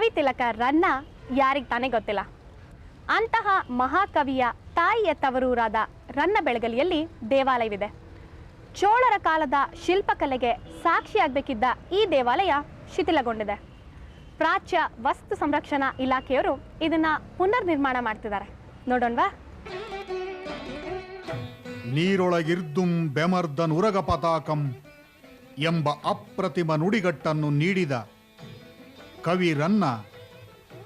ಕವಿ ತಿಲಕ ರನ್ನ ಯಾರಿಗೆ ತಾನೇ ಗೊತ್ತಿಲ್ಲ. ಅಂತಹ ಮಹಾಕವಿಯ ತಾಯಿಯ ತವರೂರಾದ ರನ್ನ ಬೆಳಗಲಿಯಲ್ಲಿ ದೇವಾಲಯವಿದೆ. ಚೋಳರ ಕಾಲದ ಶಿಲ್ಪಕಲೆಗೆ ಸಾಕ್ಷಿಯಾಗಬೇಕಿದ್ದ ಈ ದೇವಾಲಯ ಶಿಥಿಲಗೊಂಡಿದೆ. ಪ್ರಾಚ್ಯ ವಸ್ತು ಸಂರಕ್ಷಣಾ ಇಲಾಖೆಯವರು ಇದನ್ನ ಪುನರ್ ನಿರ್ಮಾಣ ಮಾಡ್ತಿದ್ದಾರೆ. ನೋಡೋಣವಾ? ನೀರೊಳಗಿರ್ದುಂ ಬೆಮರ್ದನ್ ಉರಗ ಪತಾಕಂ ಎಂಬ ಅಪ್ರತಿಮ ನುಡಿಗಟ್ಟನ್ನು ನೀಡಿದ ಕವಿ ರನ್ನ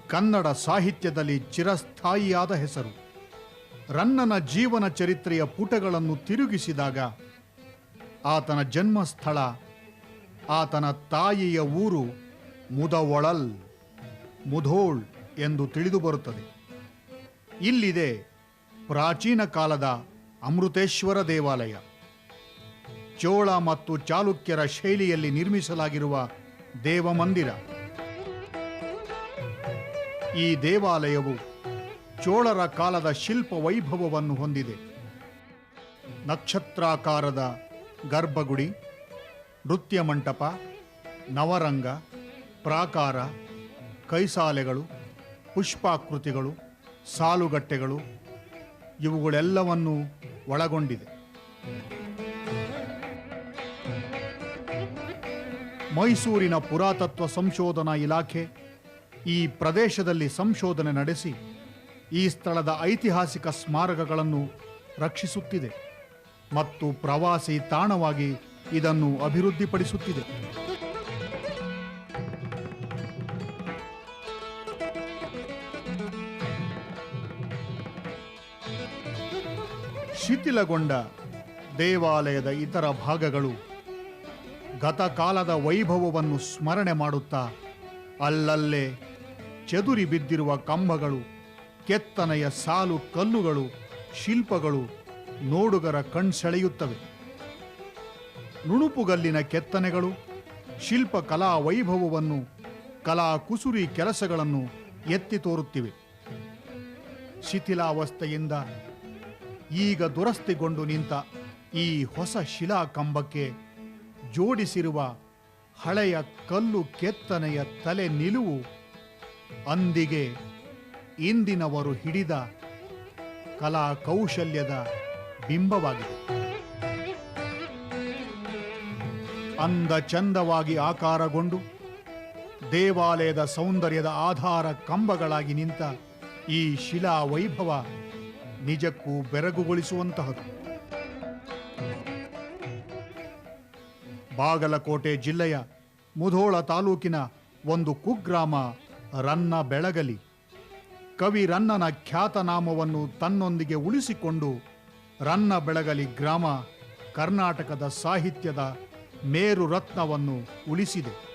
ಕನ್ನಡ ಸಾಹಿತ್ಯದಲ್ಲಿ ಚಿರಸ್ಥಾಯಿಯಾದ ಹೆಸರು. ರನ್ನನ ಜೀವನ ಚರಿತ್ರೆಯ ಪುಟಗಳನ್ನು ತಿರುಗಿಸಿದಾಗ ಆತನ ಜನ್ಮಸ್ಥಳ, ಆತನ ತಾಯಿಯ ಊರು ಮುದವೊಳಲ್, ಮುಧೋಳ್ ಎಂದು ತಿಳಿದು ಬರುತ್ತದೆ. ಇಲ್ಲಿದೆ ಪ್ರಾಚೀನ ಕಾಲದ ಅಮೃತೇಶ್ವರ ದೇವಾಲಯ. ಚೋಳ ಮತ್ತು ಚಾಲುಕ್ಯರ ಶೈಲಿಯಲ್ಲಿ ನಿರ್ಮಿಸಲಾಗಿರುವ ದೇವಮಂದಿರ. ಈ ದೇವಾಲಯವು ಚೋಳರ ಕಾಲದ ಶಿಲ್ಪ ವೈಭವವನ್ನು ಹೊಂದಿದೆ. ನಕ್ಷತ್ರಾಕಾರದ ಗರ್ಭಗುಡಿ, ನೃತ್ಯ ಮಂಟಪ, ನವರಂಗ, ಪ್ರಾಕಾರ, ಕೈಸಾಲೆಗಳು, ಪುಷ್ಪಾಕೃತಿಗಳು, ಸಾಲುಗಟ್ಟೆಗಳು ಇವುಗಳೆಲ್ಲವನ್ನೂ ಒಳಗೊಂಡಿದೆ. ಮೈಸೂರಿನ ಪುರಾತತ್ವ ಸಂಶೋಧನಾ ಇಲಾಖೆ ಈ ಪ್ರದೇಶದಲ್ಲಿ ಸಂಶೋಧನೆ ನಡೆಸಿ ಈ ಸ್ಥಳದ ಐತಿಹಾಸಿಕ ಸ್ಮಾರಕಗಳನ್ನು ರಕ್ಷಿಸುತ್ತಿದೆ ಮತ್ತು ಪ್ರವಾಸಿ ತಾಣವಾಗಿ ಇದನ್ನು ಅಭಿವೃದ್ಧಿಪಡಿಸುತ್ತಿದೆ. ಶಿಥಿಲಗೊಂಡ ದೇವಾಲಯದ ಇತರ ಭಾಗಗಳು ಗತಕಾಲದ ವೈಭವವನ್ನು ಸ್ಮರಣೆ ಮಾಡುತ್ತಾ ಅಲ್ಲಲ್ಲೇ ಚೆದುರಿ ಬಿದ್ದಿರುವ ಕಂಬಗಳು, ಕೆತ್ತನೆಯ ಸಾಲು ಕಲ್ಲುಗಳು, ಶಿಲ್ಪಗಳು ನೋಡುಗರ ಕಣ್ಸೆಳೆಯುತ್ತವೆ. ನುಣುಪುಗಲ್ಲಿನ ಕೆತ್ತನೆಗಳು, ಶಿಲ್ಪ ಕಲಾ ವೈಭವವನ್ನು, ಕಲಾ ಕುಸುರಿ ಕೆಲಸಗಳನ್ನು ಎತ್ತಿ ತೋರುತ್ತಿವೆ. ಶಿಥಿಲಾವಸ್ಥೆಯಿಂದ ಈಗ ದುರಸ್ತಿಗೊಂಡು ನಿಂತ ಈ ಹೊಸ ಶಿಲಾ ಕಂಬಕ್ಕೆ ಜೋಡಿಸಿರುವ ಹಳೆಯ ಕಲ್ಲು ಕೆತ್ತನೆಯ ತಲೆ ನಿಲುವು ಅಂದಿಗೆ ಇಂದಿನವರು ಹಿಡಿದ ಕಲಾ ಕೌಶಲ್ಯದ ಬಿಂಬವಾಗಿದೆ. ಅಂದ ಚಂದವಾಗಿ ಆಕಾರಗೊಂಡು ದೇವಾಲಯದ ಸೌಂದರ್ಯದ ಆಧಾರ ಕಂಬಗಳಾಗಿ ನಿಂತ ಈ ಶಿಲಾ ವೈಭವ ನಿಜಕ್ಕೂ ಬೆರಗುಗೊಳಿಸುವಂತಹದು. ಬಾಗಲಕೋಟೆ ಜಿಲ್ಲೆಯ ಮುಧೋಳ ತಾಲೂಕಿನ ಒಂದು ಕುಗ್ರಾಮ ರನ್ನ ಬೆಳಗಲಿ. ಕವಿ ರನ್ನನ ಖ್ಯಾತನಾಮವನ್ನು ತನ್ನೊಂದಿಗೆ ಉಳಿಸಿಕೊಂಡು ರನ್ನ ಬೆಳಗಲಿ ಗ್ರಾಮ ಕರ್ನಾಟಕದ ಸಾಹಿತ್ಯದ ಮೇರು ರತ್ನವನ್ನು ಉಳಿಸಿದೆ.